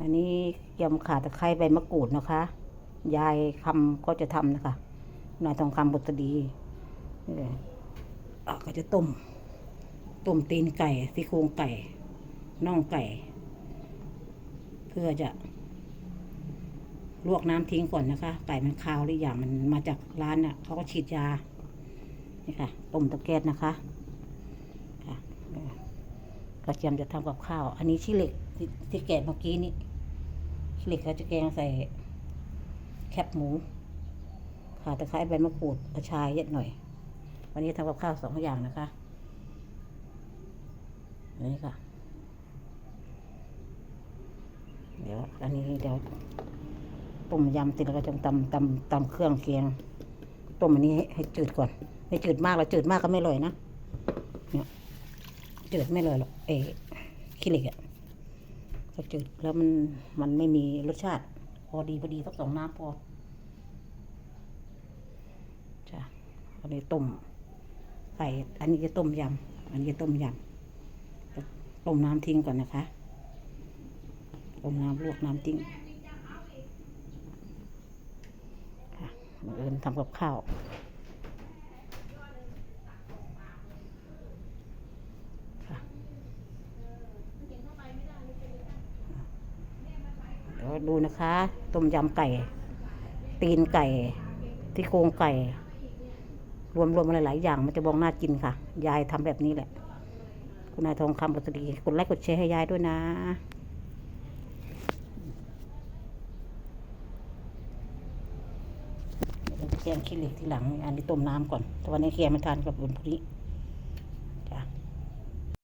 อันนี้ยำขาตะไคร้ใบมะกรูดนะคะ ยายคำก็จะทำนะคะนายทองคำบุตรดีเลยอะก็จะต้มต้มตีนไก่ซี่โครงไก่น่องไก่ เพื่อจะ ลวกน้ำทิ้งก่อนนะคะ ไก่มันคาวหรืออย่างมันมาจากร้านน่ะเขาก็ฉีดยานี่ค่ะต้มตะแกรงนะคะ กระเทียมจะทำกับข้าว อันนี้ชี้เหล็กที่แกะเมื่อกี้นี้ชี้เหล็กเขาจะแกงใส่แคบหมูขาตะไคร้ใบมะกรูดกระชายเยอะหน่อย วันนี้ทำกับข้าวสองอย่างนะคะอันนี้ค่ะ เดี๋ยว อันนี้เดี๋ยวต้มยำเสร็จแล้วก็จะตำตำตำเครื่องเคียง ต้มอันนี้ให้ให้จืดก่อน ไม่จืดมากแล้วจืดมากก็ไม่อร่อยนะเนี่ย จืดไม่เลยหรอกเอขี้เหล็กอะถ้าจืดแล้วมันมันไม่มีรสชาติ พอดีพอดีสักสองน้ำพอจ้ะอันนี้ต้มไก่อันนี้จะต้มยำอันนี้จะต้มยำต้มน้ำทิ้งก่อนนะคะต้มน้ำลวกน้ำทิ้งค่ะเอิญทำกับข้าว ดูนะคะ ต้มยำไก่ ตีนไก่ ที่โครงไก่ รวมรวมอะไรหลายอย่าง มันจะบองน่ากินค่ะ ยายทำแบบนี้แหละ คุณนายทองคำบุตรดีกดไลค์กดแชร์ให้ยายด้วยนะเดี๋ยราจะแกงขี้เหล็กทีหลัง อันนี้ต้มน้ำก่อนแต่วันนี้แกงไม่ทานกับบุญพริ